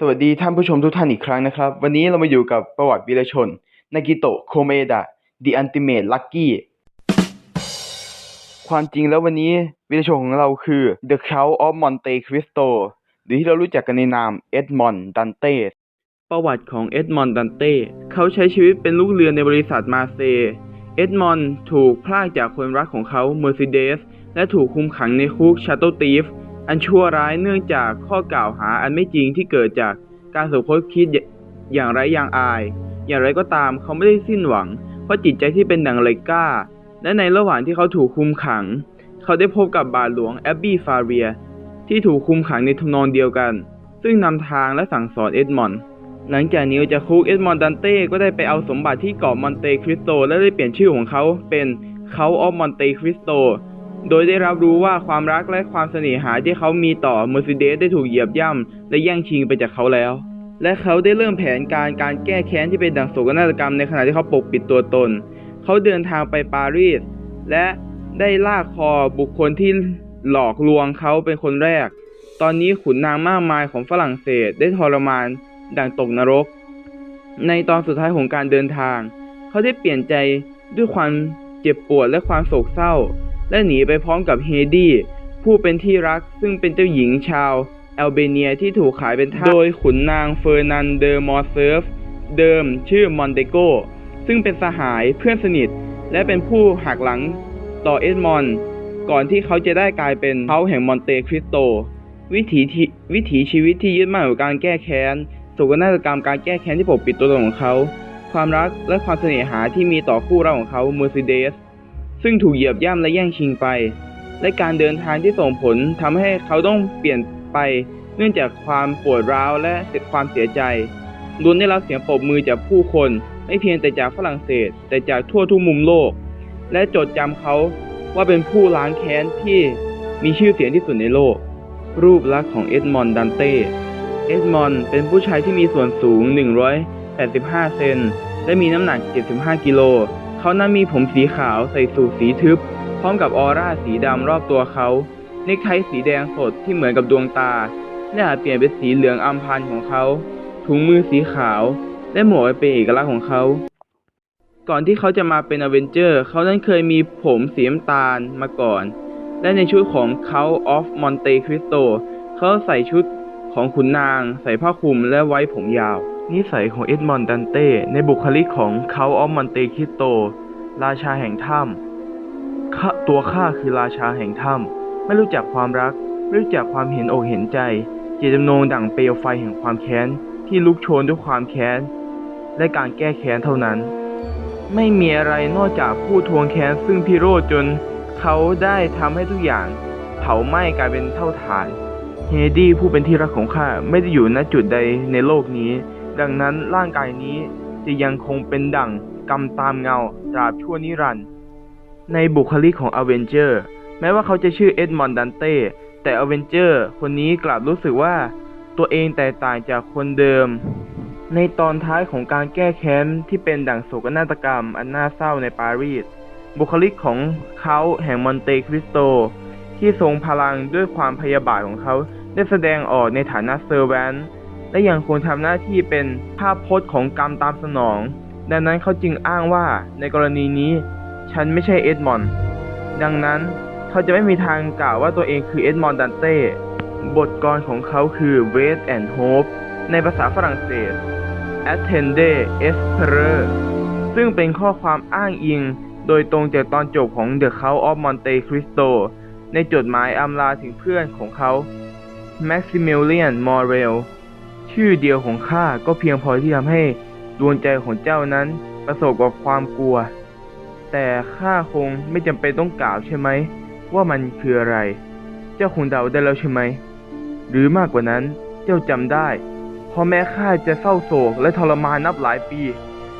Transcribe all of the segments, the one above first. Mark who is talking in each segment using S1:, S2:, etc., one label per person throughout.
S1: สวัสดีท่านผู้ชมทุกท่านอีกครั้งนะครับ วันนี้เรามาอยู่กับประวัติวีรชน นากิโตะโคเมดะ The Ultimate Lucky ความจริงแล้ววันนี้วีรชนของเราคือ The Count of Monte Cristo หรือที่เรารู้จักกันในนามเอ็ดมอนดันเต้ประวัติของเอ็ดมอนดันเต้เขาใช้ชีวิตเป็นลูกเรือในบริษัทมาเซ เอ็ดมอนถูกพรากจากคนรักของเขาเมอร์ซิเดสและถูกคุมขังในคุกชาโตตีฟ อันชั่วร้ายเนื่องจากข้อกล่าวหาอันไม่จริงที่เกิดจากการสมคบคิดอย่างไร้ยางอาย อย่างไรก็ตามเขาไม่ได้สิ้นหวัง เพราะจิตใจที่เป็นดังเล็กกล้า และในระหว่างที่เขาถูกคุมขัง เขาได้พบกับบาทหลวงแอบบี้ฟาเรีย ที่ถูกคุมขังในทำนองเดียวกัน ซึ่งนำทางและสั่งสอนเอ็ดมอนด์หลังจากนี้จากคุกเอ็ดมอนด์ดันเต้ก็ได้ไปเอาสมบัติที่เกาะมอนเตคริสโต และได้เปลี่ยนชื่อของเขาเป็นเขาออฟมอนเตคริสโต โดยได้รับรู้ว่าความรักและความเสน่หาที่เขามีต่อเมอร์ซิเดสได้ถูกเหยียบย่ำและแย่งชิงไปจากเขาแล้ว และเขาได้เริ่มแผนการการแก้แค้นที่เป็นดังโศกนาฏกรรมในขณะที่เขาปกปิดตัวตน เขาเดินทางไปปารีสและได้ลากคอบุคคลที่หลอกลวงเขาเป็นคนแรก ตอนนี้ขุนนางมากมายของฝรั่งเศสได้ทรมานดังตกนรก ในตอนสุดท้ายของการเดินทาง เขาได้เปลี่ยนใจด้วยความเจ็บปวดและความโศกเศร้า และหนีไปพร้อมกับเฮดี้ผู้เป็นที่รักซึ่งเป็นเจ้าหญิงชาวแอลเบเนียที่ถูกขายเป็นทาสโดยขุนนางเฟอร์นันเดอร์มอร์เซิร์ฟเดิมชื่อมอนเตโก ซึ่งเป็นสหายเพื่อนสนิท และเป็นผู้หักหลังต่อเอ็ดมอนด์ก่อนที่เขาจะได้กลายเป็นเขาแห่งมอนเตคริสโต วิถีวิถีชีวิตที่ยึดมั่นกับการแก้แค้นโศกนาฏกรรมการแก้แค้นที่ปกปิดตัวตนของเขา ความรักและความเสน่หาที่มีต่อคู่รักของเขาเมอร์เซเดส ซึ่งถูกเหยียบย่ำและแย่งชิงไป และการเดินทางที่ส่งผลทำให้เขาต้องเปลี่ยนไป เนื่องจากความปวดร้าวและความเสียใจล้วนได้รับเสียงปรบมือจากผู้คน ไม่เพียงแต่จากฝรั่งเศส แต่จากทั่วทุกมุมโลก และจดจำเขาว่าเป็นผู้ล้างแค้นที่มีชื่อเสียงที่สุดในโลก รูปลักษณ์ของเอ็ดมอนด์ดันเต้เอ็ดมอนด์เป็นผู้ชายที่มีส่วนสูง 185 เซน และมีน้ำหนัก 75 กิโล เขานั้นมีผมสีขาวใส่สูทสีทึบ พร้อมกับออร่าสีดำรอบตัวเขาเนคไทสีแดงสดที่เหมือนกับดวงตา และอาจเปลี่ยนเป็นสีเหลืองอัมพันของเขา ถุงมือสีขาว และหมวกเป็นเอกลักษณ์ของเขา ก่อนที่เขาจะมาเป็นอเวนเจอร์ เขานั้นเคยมีผมสีน้ำตาลมาก่อน และในชุดของเขาออฟมอนเตคริสโตเขาใส่ชุดของขุนนาง ใส่ผ้าคลุมและไว้ผมยาว นิสัยของเอ็ดมอนด์ดันเต้ในบุคลิกของเขาออฟมอนเตคิโต ราชาแห่งถ้ำตัวข้าคือราชาแห่งถ้ำไม่รู้จักความรัก ไม่รู้จักความเห็นอกเห็นใจ เจตจำนงดั่งเปลวไฟแห่งความแค้น ที่ลุกโชนด้วยความแค้น และการแก้แค้นเท่านั้น ไม่มีอะไรนอกจากผู้ทวงแค้นซึ่งพิโรธจนเขาได้ทำให้ทุกอย่างเผาไหม้กลายเป็นเท่าฐาน เฮดี้ผู้เป็นที่รักของข้าไม่ได้อยู่ณจุดใดในโลกนี้ ดังนั้นร่างกายนี้จะยังคงเป็นดั่งกรรมตามเงาตราบชั่วนิรันดร์ในบุคลิกของอเวนเจอร์แม้ว่าเขาจะชื่อเอ็ดมอนด์ดันเต้แต่อเวนเจอร์คนนี้กลับรู้สึกว่าตัวเองแตกต่างจากคนเดิม ในตอนท้ายของการแก้แค้นที่เป็นดั่งโศกนาฏกรรมอันน่าเศร้าในปารีสบุคลิกของเขาแห่งมอนเตคริสโต ที่ทรงพลังด้วยความพยาบาทของเขาได้แสดงออกในฐานะเซอร์แวนต์ และยังคงทำหน้าที่เป็นภาพพจน์ของกรรมตามสนอง ดังนั้นเขาจึงอ้างว่าในกรณีนี้ ฉันไม่ใช่เอ็ดมอนด์ดังนั้นเขาจะไม่มีทางกล่าวว่าตัวเองคือเอ็ดมอนด์ดันเต้บทกลอนของเขาคือ Wait and Hope ในภาษาฝรั่งเศส Attende Espere ซึ่งเป็นข้อความอ้างอิงโดยตรงจากตอนจบของ The Count of Monte Cristo ในจดหมายอำลาถึงเพื่อนของเขา Maximilian Morel ชื่อเดียวของข้าก็เพียงพอที่ทำให้ดวงใจของเจ้านั้นประสบกับความกลัว แต่ข้าคงไม่จำเป็นต้องกล่าวใช่ไหม ว่ามันคืออะไร เจ้าคงเดาได้แล้วใช่ไหม หรือมากกว่านั้นเจ้าจำได้พอแม้ข้าจะเศร้าโศกและทรมานนับหลายปี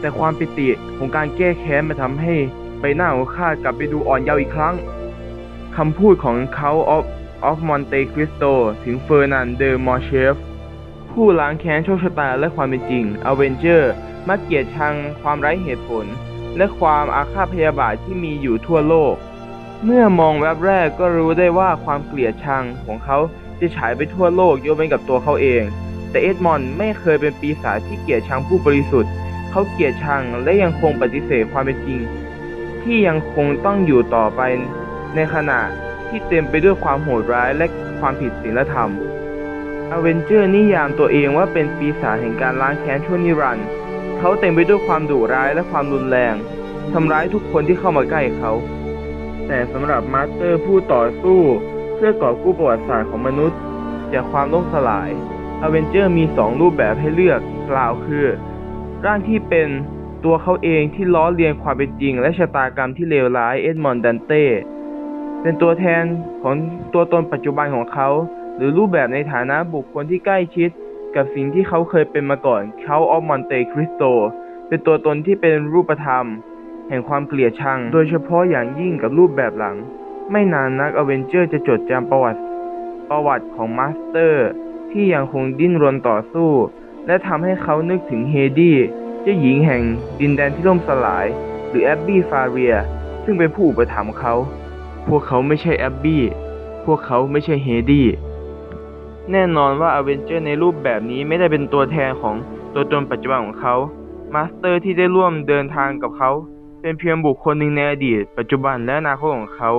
S1: แต่ความปิติของการแก้แค้นมาทำให้ใบหน้าของข้ากลับไปดูอ่อนเยาว์อีกครั้งคำพูดของเขาออฟออฟมอนเตคริสโตถึงเฟอร์นันเดอมอร์เชฟ ผู้ล้างแค้นโชคชะตาและความเป็นจริงอเวนเจอร์มักเกลียดชังความไร้เหตุผล และความอาฆาตพยาบาทที่มีอยู่ทั่วโลก เมื่อมองแวบแรกก็รู้ได้ว่าความเกลียดชังของเขาจะฉายไปทั่วโลกยกเว้นกับตัวเขาเอง แต่เอ็ดมอนด์ไม่เคยเป็นปีศาจที่เกลียดชังผู้บริสุทธิ์ เขาเกลียดชังและยังคงปฏิเสธความเป็นจริง ที่ยังคงต้องอยู่ต่อไปในขณะที่เต็มไปด้วยความโหดร้ายและความผิดศีลธรรม อเวนเจอร์นิยามตัวเองว่าเป็นปีศาจแห่งการล้างแค้นชั่วนิรันดร์เขาเต็มไปด้วยความดุร้ายและความรุนแรง ทำร้ายทุกคนที่เข้ามาใกล้เขา แต่สำหรับมาสเตอร์ผู้ต่อสู้เพื่อกอบกู้ประวัติศาสตร์ของมนุษย์ จากความล่มสลายอเวนเจอร์มีสองรูปแบบให้เลือกกล่าวคือ ร่างที่เป็นตัวเขาเองที่ล้อเลียนความเป็นจริง และชะตากรรมที่เลวร้ายเอ็ดมอนด์ดันเต้เป็นตัวแทนของตัวตนปัจจุบันของเขา หรือรูปแบบในฐานะบุคคลที่ใกล้ชิด กับสิ่งที่เขาเคยเป็นมาก่อนเขาออฟมอนเตคริสโตเป็นตัวตนที่เป็นรูปธรรม แห่งความเกลียดชัง โดยเฉพาะอย่างยิ่งกับรูปแบบหลัง ไม่นานนักอเวนเจอร์จะจดจำประวัติ ประวัติของมาสเตอร์ ที่ยังคงดิ้นรนต่อสู้ และทำให้เขานึกถึงเฮดี้เจ้าหญิงแห่งดินแดนที่ล่มสลาย หรือแอบบี้ฟาเรีย ซึ่งเป็นผู้อุปถัมภ์เขา พวกเขาไม่ใช่แอบบี้ พวกเขาไม่ใช่เฮดี้ แน่นอนว่าอเวนเจอร์ในรูปแบบนี้ไม่ได้เป็นตัวแทนของตัวตนปัจจุบันของเขา มาสเตอร์ที่ได้ร่วมเดินทางกับเขา เป็นเพียงบุคคลหนึ่งในอดีต ปัจจุบันและอนาคตของเขา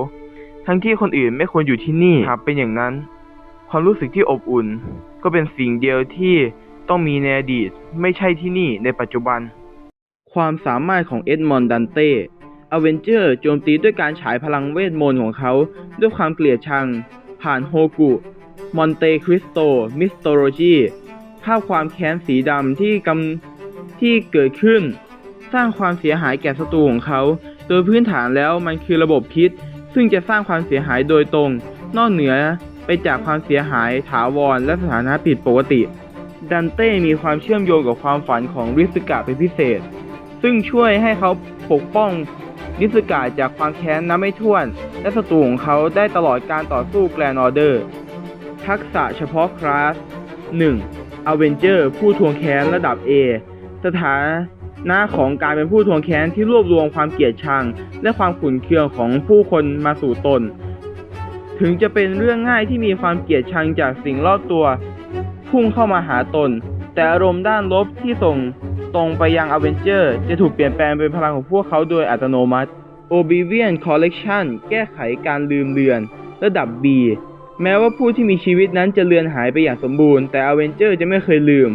S1: ทั้งที่คนอื่นไม่ควรอยู่ที่นี่หากเป็นอย่างนั้น ความรู้สึกที่อบอุ่น ก็เป็นสิ่งเดียวที่ต้องมีในอดีต ไม่ใช่ที่นี่ในปัจจุบัน ความสามารถของเอ็ดมอนด์ดันเต้อเวนเจอร์โจมตีด้วยการฉายพลังเวทมนต์ของเขา ด้วยความเกลียดชัง ผ่านโฮกุ มอนเตคริสโตมิสโตโลจีภาพความแค้นสีดำที่กำที่เกิดขึ้น สร้างความเสียหายแก่ศัตรูของเขา โดยพื้นฐานแล้วมันคือระบบพิษ ซึ่งจะสร้างความเสียหายโดยตรง นอกเหนือไปจากความเสียหายถาวรและสถานะผิดปกติ ดันเต้มีความเชื่อมโยงกับความฝันของริสกะเป็นพิเศษ ซึ่งช่วยให้เขาปกป้องริสกะจากความแค้นนับไม่ถ้วน และศัตรูของเขาได้ตลอดการต่อสู้แกรนออเดอร์ ทักษะเฉพาะคลาส 1. Avenger ผู้ทวงแค้นระดับ A สถานะของการเป็นผู้ทวงแค้นที่รวบรวมความเกลียดชัง และความขุ่นเคืองของผู้คนมาสู่ตน ถึงจะเป็นเรื่องง่ายที่มีความเกลียดชังจากสิ่งรอบตัว พุ่งเข้ามาหาตน แต่อารมณ์ด้านลบที่ส่งตรงไปยังอเวนเจอร์ จะถูกเปลี่ยนแปลงเป็นพลังของพวกเขาโดยอัตโนมัติ Oblivion Collection แก้ไขการลืมเลือน ระดับ B แม้ว่าผู้ที่มีชีวิตนั้นจะเลือนหายไปอย่างสมบูรณ์แต่อเวนเจอร์จะไม่เคยลืม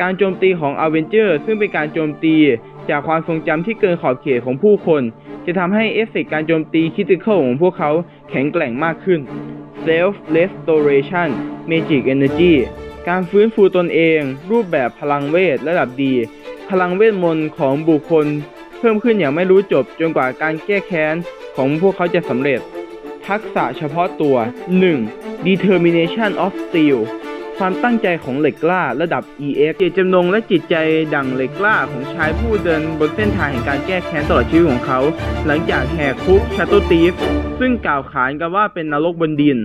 S1: การโจมตีของอเวนเจอร์ซึ่งเป็นการโจมตีจากความทรงจำที่เกินขอบเขตของผู้คน จะทำให้เอฟเฟกต์การโจมตีคิติคอลของพวกเขาแข็งแกร่งมากขึ้น Self Restoration Magic Energy การฟื้นฟูตนเอง รูปแบบพลังเวทระดับดี พลังเวทมนต์ของบุคคล เพิ่มขึ้นอย่างไม่รู้จบจนกว่าการแก้แค้นของพวกเขาจะสำเร็จ ทักษะเฉพาะตัว 1. Determination of Steel ความตั้งใจของเหล็กกล้าระดับ EX เจตจำนงและจิตใจดั่งเหล็กกล้าของชายผู้เดินบนเส้นทางแห่งการแก้แค้นตลอดชีวิตของเขา หลังจากแหกคุกชาโตตีฟซึ่งกล่าวขานกันว่าเป็นนรกบนดิน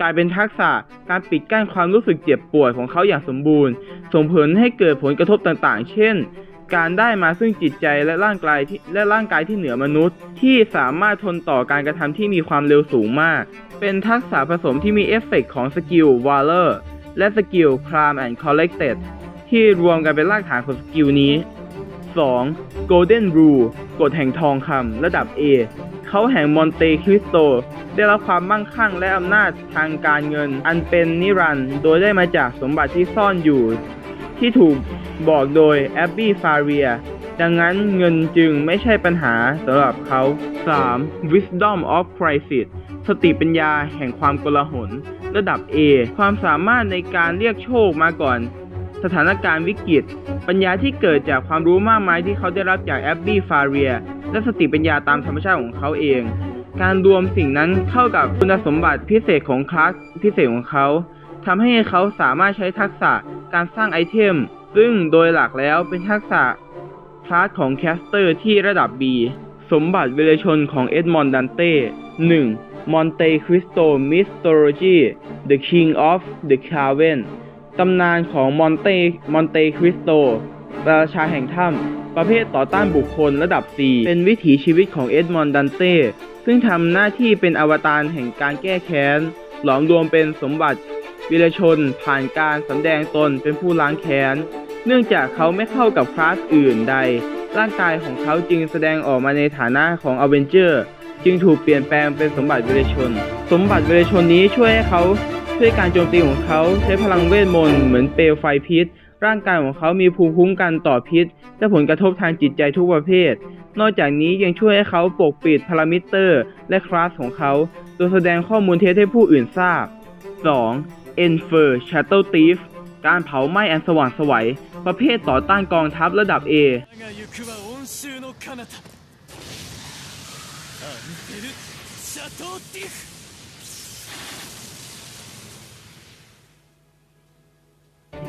S1: กลายเป็นทักษะการปิดกั้นความรู้สึกเจ็บปวดของเขาอย่างสมบูรณ์ ส่งผลให้เกิดผลกระทบต่างๆ เช่น การได้มาซึ่งจิตใจและร่างกายที่และร่างกายที่เหนือมนุษย์ ที่สามารถทนต่อการกระทำที่มีความเร็วสูงมาก เป็นทักษะผสมที่มีเอฟเฟกต์ของสกิล Valor และสกิล Calm and Collected ที่รวมกันเป็นรากฐานของสกิลนี้ 2. Golden Rule กฎแห่งทองคำระดับ A เขาแห่งมอนเตคริสโต ได้รับความมั่งคั่งและอำนาจทางการเงิน อันเป็นนิรันด์โดยได้มาจากสมบัติที่ซ่อนอยู่ ที่ถูกบอกโดยแอบบี้ฟาเรียดังนั้นเงินจึงไม่ใช่ปัญหาสำหรับเขา 3. Wisdom of Crisis สติปัญญาแห่งความกลาหล ระดับ A ความสามารถในการเรียกโชคมาก่อน สถานการณ์วิกฤต ปัญญาที่เกิดจากความรู้มากมายที่เขาได้รับจากแอบบี้ฟาเรียและสติปัญญาตามธรรมชาติของเขาเอง การรวมสิ่งนั้นเข้ากับคุณสมบัติพิเศษของคลาสพิเศษของเขา ทำให้เขาสามารถใช้ทักษะการสร้างไอเทม ซึ่งโดยหลักแล้วเป็นทักษะคลาสของแคสเตอร์ที่ระดับ B สมบัติเวลชนของเอ็ดมอนด์ดันเต้ 1. มอนเตคริสโตมิสโตโลจี The King of the Caven ตำนานของมอนเตมอนเตคริสโตราชาแห่งถ้ำประเภทต่อต้านบุคคลระดับ4เป็นวิถีชีวิตของเอ็ดมอนด์ดันเต้ ซึ่งทำหน้าที่เป็นอวตารแห่งการแก้แค้น หลอมรวมเป็นสมบัติ วีรชนผ่านการสำแดงตนเป็นผู้ล้างแค้น เนื่องจากเขาไม่เข้ากับคลาสอื่นใด ร่างกายของเขาจึงแสดงออกมาในฐานะของอเวนเจอร์ จึงถูกเปลี่ยนแปลงเป็นสมบัติวีรชน สมบัติวีรชนนี้ช่วยให้เขาช่วยการโจมตีของเขาใช้พลังเวทมนต์เหมือนเปลวไฟพิษ ร่างกายของเขามีภูมิคุ้มกันต่อพิษ และผลกระทบทางจิตใจทุกประเภท นอกจากนี้ยังช่วยให้เขาปกปิดพารามิเตอร์ และคลาสของเขา โดยแสดงข้อมูลเท็จให้ผู้อื่นทราบ 2. Enfer Shadow Thief การเผาไหม้อันสว่างสวัย ประเภทต่อต้านกองทัพระดับ A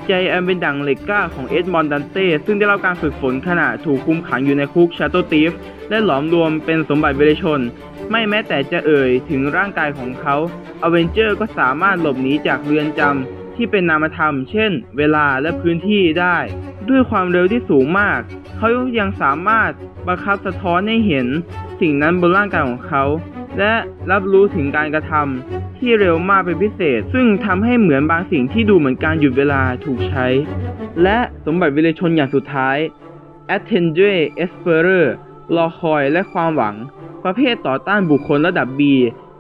S1: เจแอมเป็นดั่งเลก้าของเอ็ดมอนดันเต้ ซึ่งได้รับการฝึกฝนขณะถูกคุมขังอยู่ในคุกชาโตตีฟและหลอมรวมเป็นสมบัติเวรชน ไม่แม้แต่จะเอ่ยถึงร่างกายของเขาอเวนเจอร์ก็สามารถหลบหนีจากเรือนจำที่เป็นนามธรรม เช่น เวลาและพื้นที่ได้ ด้วยความเร็วที่สูงมาก เขายังสามารถบังคับสะท้อนให้เห็น สิ่งนั้นบนร่างกายของเขา และรับรู้ถึงการกระทำที่เร็วมากเป็นพิเศษ ซึ่งทำให้เหมือนบางสิ่งที่ดูเหมือนการหยุดเวลาถูกใช้ และสมบัติวิเลชนอย่างสุดท้าย Attendre Esperer รอคอยและความหวัง ประเภทต่อต้านบุคคลระดับ B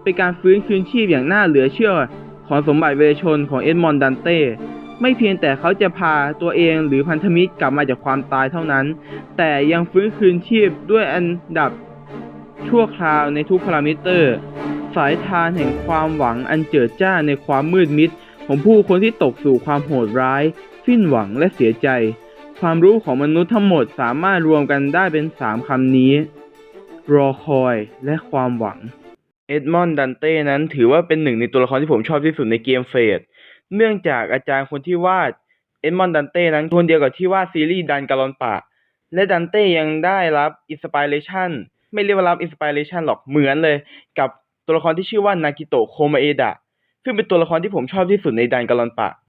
S1: เป็นการฟื้นคืนชีพอย่างน่าเหลือเชื่อ ของสมบัติเวชนของเอ็ดมอนด์ดันเต้ไม่เพียงแต่เขาจะพาตัวเองหรือพันธมิตรกลับมาจากความตายเท่านั้น แต่ยังฟื้นคืนชีพด้วยอันดับชั่วคราวในทุกพารามิเตอร์ สายทานแห่งความหวังอันเจิดจ้าในความมืดมิด ของผู้คนที่ตกสู่ความโหดร้าย สิ้นหวังและเสียใจ ความรู้ของมนุษย์ทั้งหมดสามารถรวมกันได้เป็นสามคำนี้ รอคอยและความหวัง เอ็ดมอนด์ดันเต้นั้นถือว่าเป็นหนึ่งในตัวละครที่ผมชอบที่สุดในเกมเฟดเนื่องจากอาจารย์คนที่วาดเอ็ดมอนด์ดันเต้นั้นคนเดียวกับที่วาดซีรีส์ดันการอนปะ และดันเต้ยังได้รับอินสปิเรชันไม่เรียกว่ารับอินสปิเรชันหรอกเหมือนเลย กับตัวละครที่ชื่อว่านากิโตะโคมาเอดะซึ่งเป็นตัวละครที่ผมชอบที่สุดในดันการอนปะ